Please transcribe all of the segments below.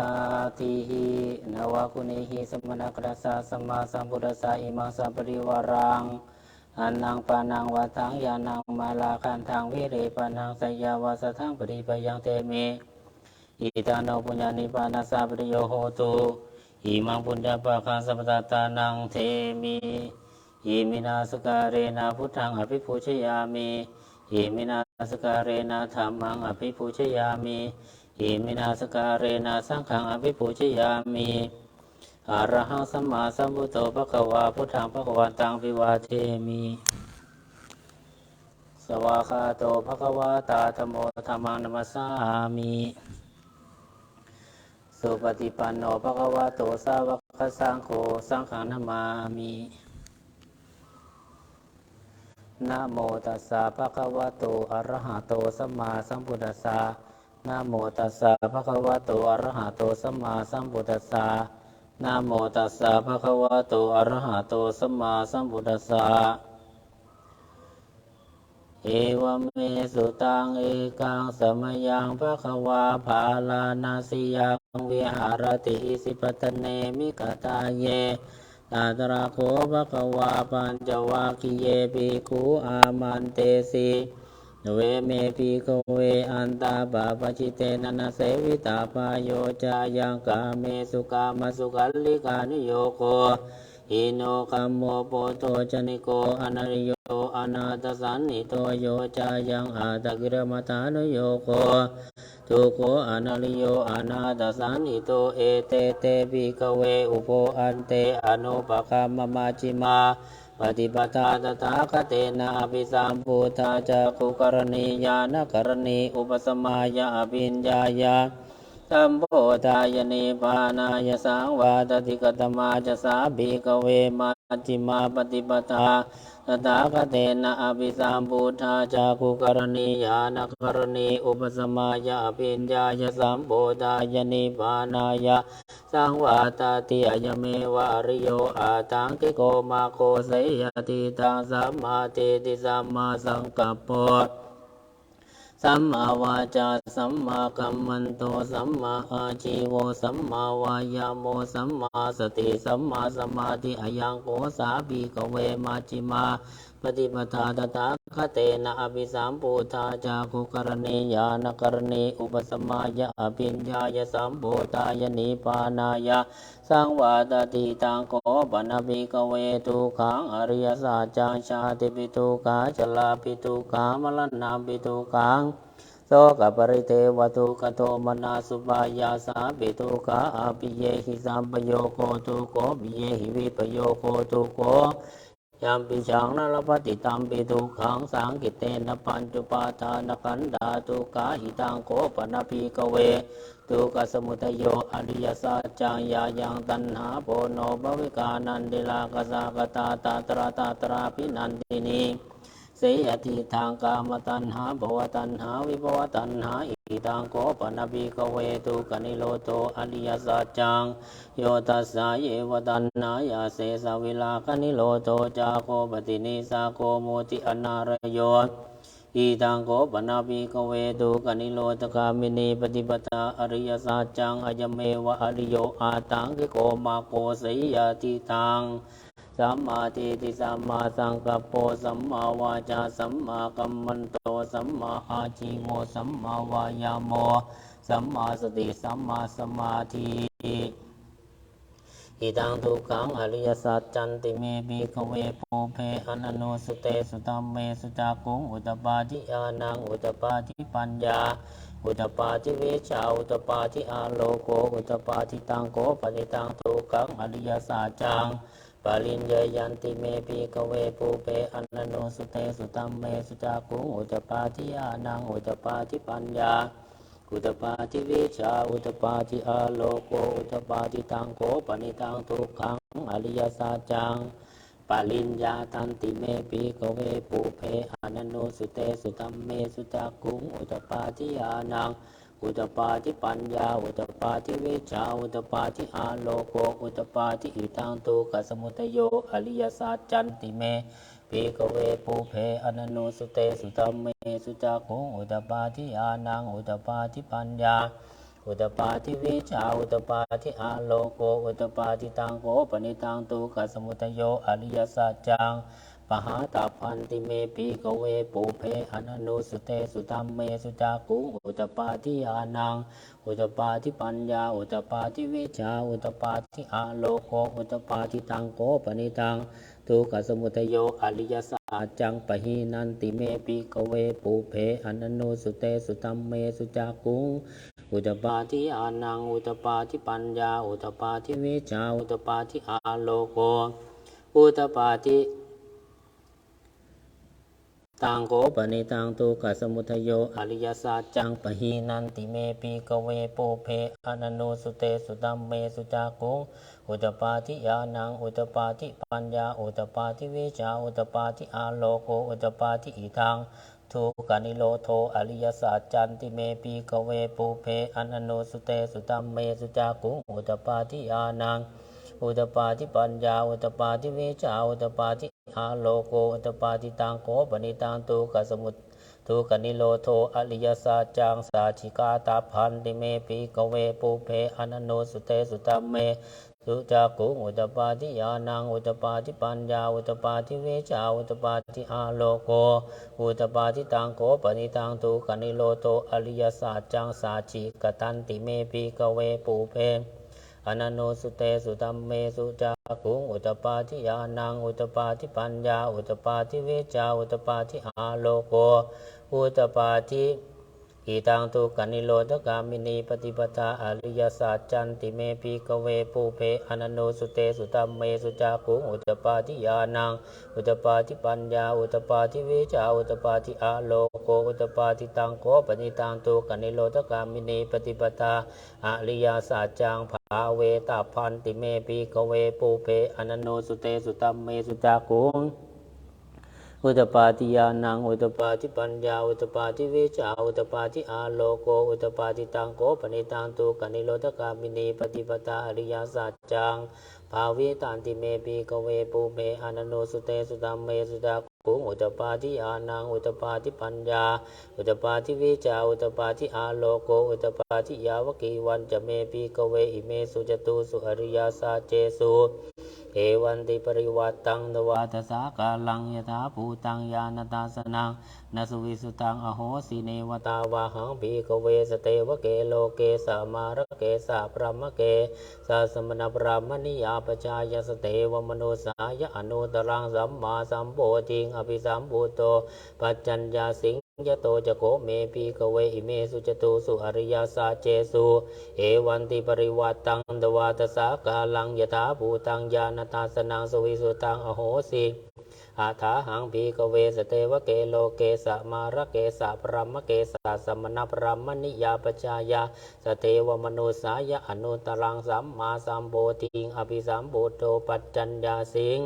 ตาติหินวะคุณิหิสมณกรัสสะสัมมาสัมพุทธสสะอิมังสัพปริวารังอันนังปานังวัตังยานังมาลาคันทางวิริปานังสยาวาสทังปริปยังเตมิอิตาโนปุญญานิปานาสาปริโยโหตุอิมังปุญญาปะคังสัพพตตานังเทมิอิมินาสการเรนะพุทธังอภิปูชยามิอิมินาสการเรนะธรรมังอภิปูชยามิ อิมินาสการเรนะสังฆังอภิปูชยามิอะระหังสัมมาสัมพุทโธภควาพุทธังภควันตังวิวาเทมิสวากาโตภควาตาธมโมธรรมังนัมสสามิสุปฏิปันโนภควาโตสาวกสังโฆสังฆังนามามินะโมตัสสะภะคะวะโตอะระหะโตสัมมาสัมพุทธัสสะ นะโมตัสสะภะคะวะโตอะระหะโตสัมมาสัมพุทธัสสะนะโมตัสสะภะคะวะโตอะระหะโตสัมมาสัมพุทธัสสะเอวเมสุตังเอกังสมยังภะคะวาภาลานาสิยังวิหารติสิปตเนมิกตาเยตาตระโคภะคะวาปัญจวัคคีเยปิคูอามันเตสิ เวเมปิโกเวอันตาบาปจิเตนะนเสวิตาปายโยจายังกาเมสุกามสุกัลลิกานิโยโกอิโนคัมโมโปโตจนิโกอนาริโยอนาตสันนิโตโยจายังอาตกิรมตานุโยโกทุโกอนาลิโยอนาตสันนิโตเอเตเตปิกเวอุโปอันเตอนุปคัมมมาจิมา ปฏิปทาตถาคเตนะอภิสัมพุทธาจักุกรณียานกรณี อุปสมายาอภิญญายา สัมโพธายเนิพานายสังวาตติกตมาจะสาบิกเวมัจจิมาปฏิปทาตถาคเตนะอภิสัมพุทธาจาคุกรณียานกรณีอุปสมายาปิญญายสัมโพธายนิพานายะสังวาตาติอายเมวะอริโยอาตังกิโกมาโคสยติตังสัมมาติติสัมมาสังกัปโป สัมมาวาจาสัมมากัมมันโต สัมมาอาชีโว สัมมาวายาโม สัมมาสติ สัมมาสมาธิอายังโกสาบีกเวมาจิมา ฏิปทาตถาคเตนะอภิสัมปูทาจาคุกรณียานกรณีอุปสมายะอภิญญายสัมโพธายนิปานายะสังวาตติตังโกปนภิกเวทุขังอริยสัจจังชาติปิทุขาจลาปิทุขามรณะปิทุขังโสกปริเทวตุกโตมนาสุปายาสาปิตุกาอาปิเยหิสัมปโยโคตุโกปิเยหิวิปโยโคตุโก ยามปิชังนรปฏิตามปิทุขังสังกิเตนปัญจุปาทานกันดาตุกาหิตังโกปนภีกเวตุกสมุทัยโยอริยสัจจังยายังตัณหาโปโนภวิกานันติลากสากตาตาตราตาตราพินันตินี เสยติทางกามตัณหาภวตัณหาวิภวตัณหาอิตังโกปนภิกเวตุกนิโลโตอริยสัจจังโยตัสสะเยวตัณหายาเสสวิลากนิโลโตจาโคปตินิสาโคโมติอนารโยอีตังโกปนาภิกเวตุกนิโรธคามินีปฏิปทาอริยสัจจังอายเมวะอริโยอาตังกิโกมาโกสยยติตัง สัมมาทิฏฐิสัมมาสังกัปโปสัมมาวาจาสัมมากัมมันโตสัมมาอาชีโวสัมมาวายาโมสัมมาสติสัมมาสมาธิอิตังทุกขังอริยสัจจันติเมปิกเวปูเพอนันโนสุเตสุตัมเมสุจักุงอุตปาทิอานังอุตปาทิปัญญา อุตปาทิเวชาอุตปาทิอาโลโกอุตปาทิตังโกปฏิตังทุกขังอริยสัจจัง ปาลินเยยันติเมปิกเวปูเปอันโนสุเตสุตัมเมสุจักุงอุตปาทิอานังอุตปาทิปัญญา อุตปาทิวิชาอุตปาทิอาโลโกอุตปาทิตังโกปนิตังทุกขังอริยสัจจังปาลินยาตันติเมปิกเวปุเพอนันโนสุเตสุตัมเมสุจักุงอุตปาทิอานัง อุตปาทิปัญญา อุตปาทิวิชาอุตปาทิอาโลโกอุตปาทิอิตังตุกขสมุทโยอริยสัจจันติเมปีกเวปูเพอนันโนสุเตสุตัมเมสุจักขุอุตปาทิอานังอุตปาทิปัญญา อุตปาทิวิชาอุตปาทิอาโลโกอุตปาทิตังโกปนิตังตุกขสมุทโยอริยสัจจัง ปหาตาพันติเมปีกเวปุเพอนันุสุเตสุตัมเมสุจากุงอุตปาทิยานังอุตปาทิปัญญาอุตปาทิวิชาอุตปาทิอาโลโกอุตปาทิตังโกปนิตังทุกขสมุทโยอริยสัจจังปะหีนันติเมปีกเวปุเพอนันุสุเตสุตัมเมสุจากุงอุตปาทิอานังอุตปาทิปัญญาอุตปาทิวิชาอุตปาทิอาโลโกอุตปาทิ ตังโกปนิตังตุกัสมุทโยอริยสัจจังปะหีนันติเมปีกเวโปเพอนันโนสุเตสุตัมเมสุจากุงอุตปาทิยานังอุตปาทิปัญญาอุตปาทิเวชาอุตปาทิอาโลโกอุตปาทิอิทังทุกานิโลโทอริยสัจจันติเมปีกเวปูเพอนันโนสุเตสุตัมเมสุจากุงอุตปาทิยานัง อุตปาทิปัญญา อุตปาทิเวชาอุตปาทิอาโลโก อุตปาทิตังโกปนิตังตุกสมุตทุกนิโลโทอริยสัจจังสาชิกาตาพันติเมปีกเวปุเพอนันโนสุเตสุตัมเมสุจากุงอุตปาทิยานังอุตปาทิปัญญาอุตปาทิเวชาอุตปาทิอาโลโกอุตปาทิตังโกปนิตังตุกนิโลโทอริยสัจจังสาชิกตันติเมปีกเวปุเพ อนันโนสุเตสุตัมเมสุจากุงอุตปาทิยานังอุตปาทิปัญญา อุตปาทิเวชาอุตปาทิอาโลโกอุตปาทิอีตังตุกนิโรธกามินีปฏิปทาอริยสัจจันติเมปีกเวปูเพอนันโนสุเตสุตัมเมสุจากุงอุตปาทิยานังอุตปาทิปัญญา อุตปาทิเวชาอุตปาทิอาโลโกอุตปาทิตังโกปณิตังตุกนิโรธกามินีปฏิปทาอริยสัจจัง อาเวตาพันติเมปีกเวปูเพอนันโนสุเตสุตัมเมสุจากุงอุตปาติยานังอุตปาทิปัญญาอุตปาทิวิชาอุตปาทิอาโลโกอุตปาทิตังโกปณิตังตุกนิโรธกามินีปฏิปทาอริยสัจจังภาวิตันติเมปีกเวปูเมอนันโนสุเตสุตัมเมสุจากุ งอุตปาทิอานังอุตปาทิปัญญา อุตปาทิวิจาอุตปาทิอาโลโกอุตปาทิยาวกีวันจะเมปีกเวอิเมสุจตุสุอริยสัจเจสุ เอวันติปริวัตตังตวาทสากาลังยถาภูตังยานตาสนังนสุวิสุตังอโหสิเนวตาวาหังปีกเวสเตวเกโลเกสามารเกสาพรหมเกสาสมณพรหมนิยาปชายสเตวมโนสายอนุตรังสัมมาสัมโพธิงอภิสัมพุโตปัจจัญญาสิง ยโตจะโกเมปีกเวอิเมสุจตุสุอริยสัจเจสุ เอวันติปริวัตตังตวาตสากาลังยถาภูตังญาณตาสนังสวิสุตังอโหสิอาถาหังปีกเวสเตวเกโลเกสมารเกสะพรหมเกสะสมณพรหมนิยาปชายาสเตวมโนสายะอนุตรังสัมมาสัมโพธิงอภิสัมพุโตปัจจัญญาสิง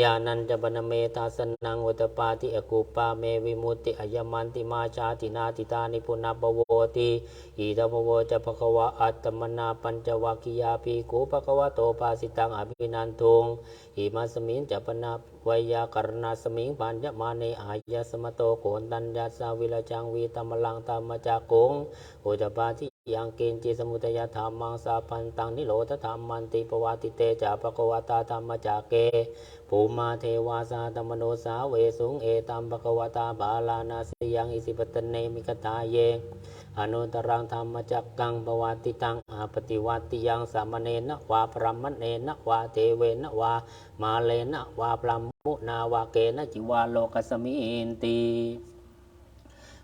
ยานันจะบนเมตาสนังอุตปาติอกุปาเมวิมุติอายมันติมาชาตินาติตานิปุนาปโวติอีตมโวจะภควะอัตมนาปัญจวัคคียาปีกูภควะโตปาสิตังอภินันทุงอิมาสมิงจะปนาวยากรณาสมิงปัญญมาเนอายสมโตโกนตัญญาสาวิลจังวีตมลังตามจากกงอุตปาทิ ยังเกณจิสมุทยธรรมังสาพันตังนิโรธธรรมันติปวาติเตจาปะกวตาธรรมจากเกภูมาเทวาสาตมโนสาเวสุงเอตัมปะกวตาบาลานาสยังอิสิปตเนมิกตาเยอนุตรังธรรมจักกังปวัติตังอาปฏิวัติยังสามเณนะวาพรหมเนนะวาเทเวนะวามาเลนะวาพรหมุนาวาเกนะจิวาโลกสมินติ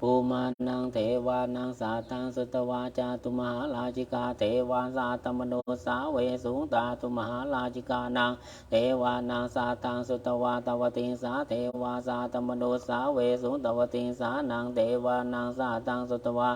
ภูมานังเทวานังสาตังสุตวาจาตุมหาลาจิกาเทวาสาตมโนสาเวสุงตาตุมหาลาจิกานังเทวานังสาตังสุตวาตวติงสาเทวาสาตมโนสาเวสุงตวติงสานังเทวานังสาตังสุตวา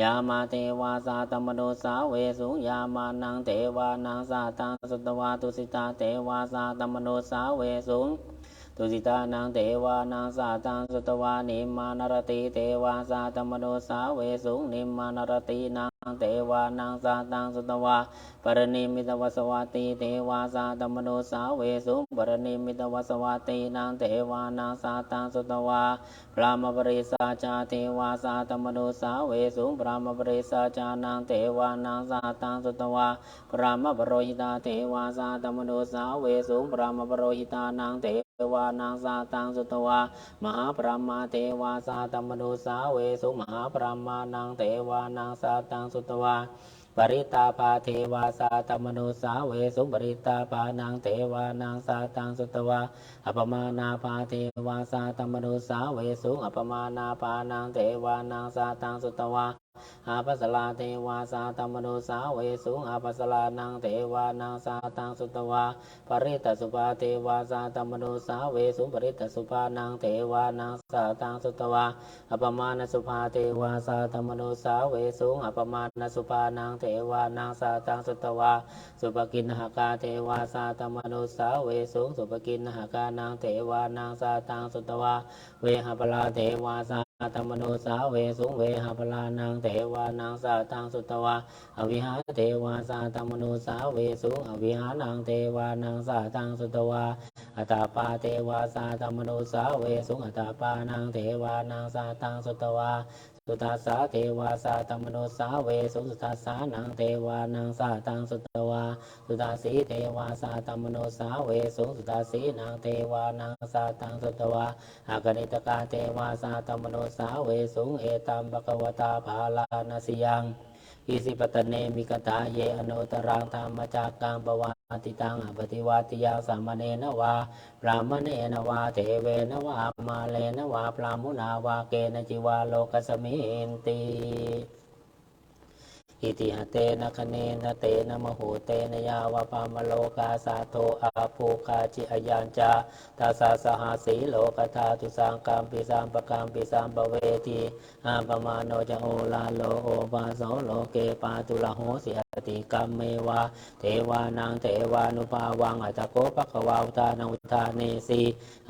ยามาเทวาสาตมโนสาเวสุงยามานังเทวานังสาตังสุตวาตุสิตาเทวาสาตมโนสาเวสุง ตุสิตานังเทวานังสาตังสุตวานิมานรติเทวาสาตมโนสาเวสุงนิมานรตินังเทวานังสาตังสุตวาปรณิมิตวสวาติเทวาสาตมโนสาเวสุปรณิมิตวสวาตินางเทวานังสาตังสุตวาพระมปริสาจาเทวาสาตมโนสาเวสุพระมปริสาจานังเทวานังสาตังสุตวาพระมปโรหิตาเทวาสาตมโนสาเวสุพระมปโรหิตานังเท เทวานังสาตังสุตวามหาพระมาเทวาสาตมโนสาเวสุมหาพระมานังเทวานังสาตังสุตวาปริตาภาเทวาสาตมโนสาเวสุปริตาภานังเทวานังสาตังสุตวาอปมานาภาเทวาสาตมโนสาเวสุอปมานาภานังเทวานังสาตังสุตวา อาภัสลาเทวาสาตมโนสาเวสุอาภัสลานังเทวานังสาตังสุตวาปริตสุภาเทวาสาตมโนสาเวสุปริตสุภานังเทวานังสาตังสุตวาอปมาณสุภาเทวาสาธรรมโนสาเวสุงอปมาณสุภานังเทวานังสาตังสุตวาสุปกินหากาเทวาสาธรรมโนสาเวสุงสุปกินหากานังเทวานังสาตังสุตวาเวหปลาเทวาสา ธรรมโนสาเวสุงเวหาพลานังเทวานังสาตังสุตวาอวิหาเทวาสาธรรมโนสาเวสุงอวิหานังเทวานังสาตังสุตวาอัตาปาเทวาสาธรรมโนสาเวสุงอัตตาปานังเทวานังสาตังสุตวา สุทัสสาเทวาสาธรรมโนสาเวสุสุทัสสานังเทวานังสาตังสุตวาสุทัสสีเทวาสาธรรมโนสาเวสุสุทัสสีนังเทวานังสาตังสุตวาอากนิตกาเทวาสาธรรมโนสาเวสุงเอตัมปะกวตาภาลานาสิยังอิสิปตเนมิกตาเยอโนตรังธรรมจักกังปวา ติตังอปฏิวัติยังสามเณนวาพรามเณนวาเทเวนวามาเลนวาพรามุนาวาเกณจิวาโลกสมินติอิติหเตนะคะเนนะเตนะมโหเตนะยาวะปามโลกาสาโทอาภูคาจิอายัญจาตาสาสหาสีโลกธาตุสังกัมปิสัมปะกัมปิสัมปเวทีอาปมาโนจะโอลาโลโอบาโสโลเกปาตุละโหสิอติกัมเมวาเทวานังเทวานุภาวังอัตโกปะคะวาอุทานังุทาเนสี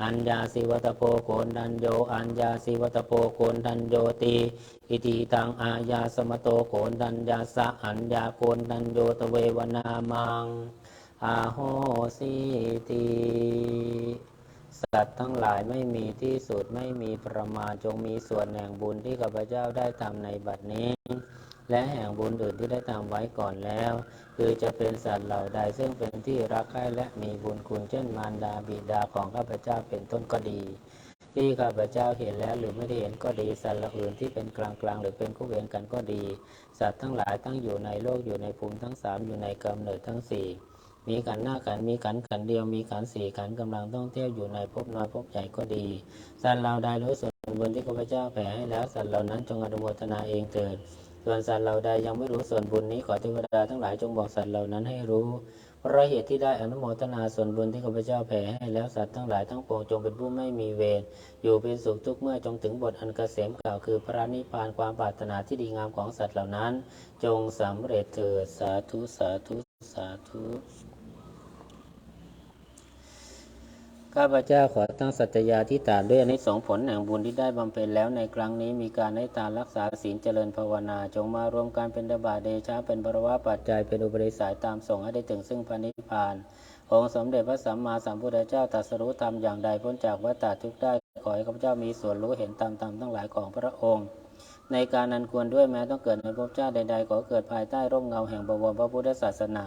อัญญาสิวัตโปโกนันโยอัญญาสิวัตโปโกนันโยตีอิติตังอาญาสมโตโกนัญญาสะอัญญาโกนดัญโยตเววนามังอาโหสิติสัตว์ทั้งหลายไม่มีที่สุดไม่มีประมาณจงมีส่วนแห่งบุญที่ข้าพเจ้าได้ทำในบัดนี้ และแห่งบุญอื่นที่ได้ทำไว้ก่อนแล้ว คือจะเป็นสัตว์เหล่าใดซึ่งเป็นที่รักใคร่และมีบุญคุณเช่นมารดาบิดาของข้าพเจ้าเป็นต้นก็ดี ที่ข้าพเจ้าเห็นแล้วหรือไม่ได้เห็นก็ดีสัตว์เหล่าอื่นที่เป็นกลางกลางหรือเป็นคู่เวรกันก็ดี สัตว์ทั้งหลายตั้งอยู่ในโลกอยู่ในภูมิทั้งสามอยู่ในกำเนิดทั้งสี่มีขันหน้าขันมีขันขันเดียวมีขันสี่ขันกำลังต้องเที่ยวอยู่ในภพน้อยภพใหญ่ก็ดีสัตว์เหล่าใดรู้ส่วนบุญที่ข้าพเจ้าแผ่ให้แล้วสัตว์เหล่านั้นจงอนุโมทนาเองเถิด ส่วนสัตว์เหล่าใดยังไม่รู้ส่วนบุญนี้ขอเทวดาทั้งหลายจงบอกสัตว์เหล่านั้นให้รู้เพราะเหตุที่ได้อนุโมทนาส่วนบุญที่ข้าพเจ้าแผ่ให้แล้วสัตว์ทั้งหลายทั้งปวงจงเป็นผู้ไม่มีเวรอยู่เป็นสุขทุกเมื่อจงถึงบทอันเกษมกล่าวคือพระนิพพานความปรารถนาที่ดีงามของสัตว์เหล่านั้น จงสำเร็จเถิดสาธุสาธุสาธุ ข้าพเจ้าขอตั้งสัตยาธิฐานด้วยอนิสงส์ผลแห่งบุญที่ได้บำเพ็ญแล้วในครั้งนี้มีการให้ทานรักษาศีลเจริญภาวนา จงมารวมกันเป็นดบาเดชะเป็นบรวะปัจจัยเป็นอุปริสายตามส่งให้ได้ถึงซึ่งพระนิพพาน องค์สมเด็จพระสัมมาสัมพุทธเจ้าตรัสรู้ธรรมอย่างใดพ้นจากวัฏฏะทุกข์ได้ขอให้ข้าพเจ้ามีส่วนรู้เห็นตามธรรมทั้งหลายของพระองค์ในการนันควรด้วยแม้ต้องเกิดในภพชาติใดๆขอเกิดภายใต้ร่มเงาแห่งบวรพระพุทธศาสนา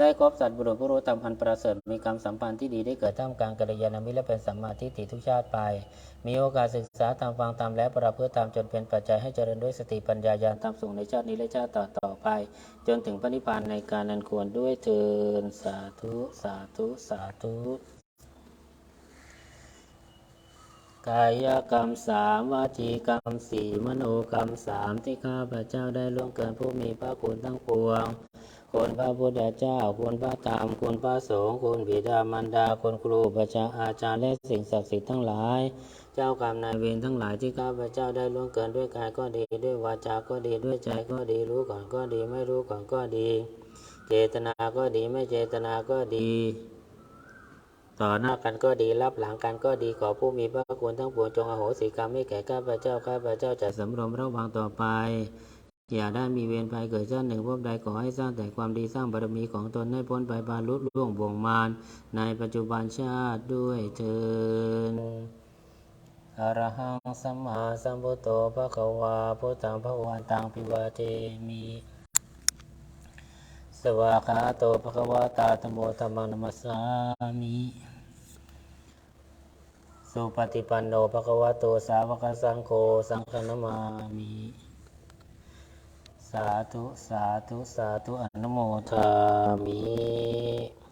ได้ครบสัตว์บุรุษผู้รู้ตามพันประเสริฐมีกรรมสัมพันธ์ที่ดีได้เกิดท่ามกลางกัลยาณมิตรและเป็นสัมมาทิฏฐิทุกชาติไป มีโอกาสศึกษาตามฟังตามและประพฤติตามจนเป็นปัจจัยให้เจริญด้วยสติปัญญาญาณตามสูงในชาตินี้และชาติต่อต่อไป จนถึงพระนิพพานในการนันควรด้วยเทินสาธุสาธุสาธุกายกรรมสามวาจีกรรมสี่มโนกรรมสามที่ข้าพเจ้าได้ล่วงเกินผู้มีพระคุณทั้งปวง คุณพระพุทธเจ้า คุณพระธรรม คุณพระสงฆ์คุณบิดามารดา คุณครูประชาอาจารย์และสิ่งศักดิ์สิทธิ์ทั้งหลาย เจ้ากรรมนายเวรทั้งหลายที่ข้าพเจ้าได้ล่วงเกินด้วยกายก็ดีด้วยวาจา ก็ดีด้วยใจก็ดีรู้ก่อนก็ดีไม่รู้ก่อนก็ดี เจตนาก็ดีไม่เจตนาก็ดีต่อหน้ากันก็ดีรับหลังกันก็ดีขอผู้มีพระคุณทั้งปวงจงอโหสิกรรมให้แก่ข้าพเจ้าข้าพเจ้าจะสำรวมระวังต่อไป อย่าได้มีเวรภัยเกิดชาติหนึ่งพบใดขอให้สร้างแต่ความดีสร้างบารมีของตนให้พ้นไปบรรลุล่วงบ่วงมารในปัจจุบันชาติด้วยเถิดอรหังสัมมาสัมพุทโธภะคะวาพุทธังภะวันตังปิวะเทมิสวากาโตภะคะวะตาธมโมธรรมังนัมสสามิสุปฏิปันโนภะคะวะโตสาวกสังโฆสังฆนามามิาธุ สาธุ สาธุ อนุโมทามิ